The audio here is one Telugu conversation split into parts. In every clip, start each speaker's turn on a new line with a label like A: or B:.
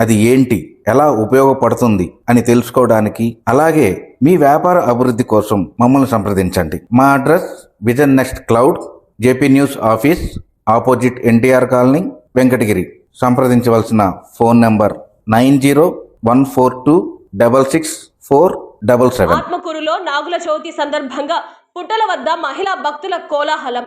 A: అది ఏంటి? ఎలా ఉపయోగపడుతుంది? అని తెలుసుకోవడానికి అలాగే మీ వ్యాపార అభివృద్ధి కోసం మమ్మల్ని సంప్రదించండి. మా address vision next cloud JP news office opposite NTR colony Venkatagiri. సంప్రదించవలసిన phone number nine zero one four two double six four double seven.
B: ఆత్మకూరులో నాగుల చవితి సందర్భంగా పుట్టల వద్ద మహిళా భక్తుల కోలాహలం.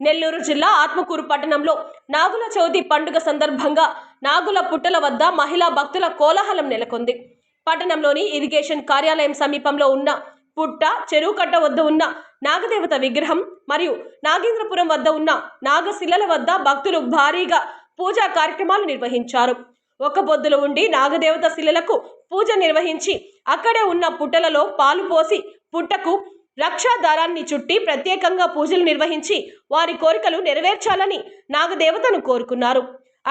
B: నెల్లూరు జిల్లా ఆత్మకూరు పట్టణంలో నాగుల చవితి పండుగ సందర్భంగా నాగుల పుట్టల వద్ద మహిళా భక్తుల కోలాహలం నెలకొంది. పట్టణంలోని ఇరిగేషన్ కార్యాలయం సమీపంలో ఉన్న పుట్ట చెరువు కట్ట వద్ద ఉన్న నాగదేవత విగ్రహం మరియు నాగేంద్రపురం వద్ద ఉన్న నాగశిలల వద్ద భక్తులు భారీగా పూజా కార్యక్రమాలు నిర్వహించారు. ఒక బొద్దులు ఉండి నాగదేవత శిలలకు పూజ నిర్వహించి అక్కడే ఉన్న పుట్టలలో పాలు పోసి పుట్టకు రక్షా దారాన్ని చుట్టి ప్రత్యేకంగా పూజలు నిర్వహించి వారి కోరికలు నెరవేర్చాలని నాగదేవతను కోరుకున్నారు.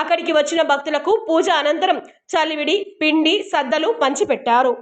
B: అక్కడికి వచ్చిన భక్తులకు పూజ అనంతరం చలివిడి పిండి సద్దలు పంచిపెట్టారు.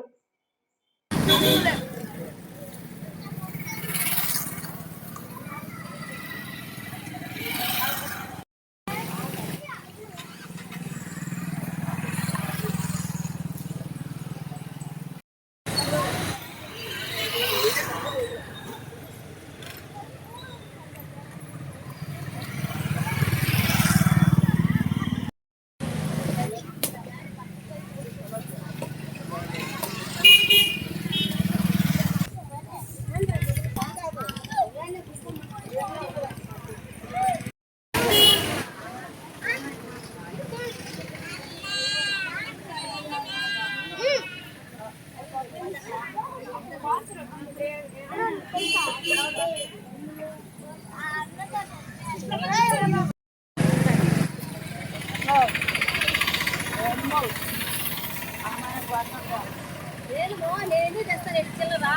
C: నేను నేను తెస్తాను ఎత్తుకెళ్ళరా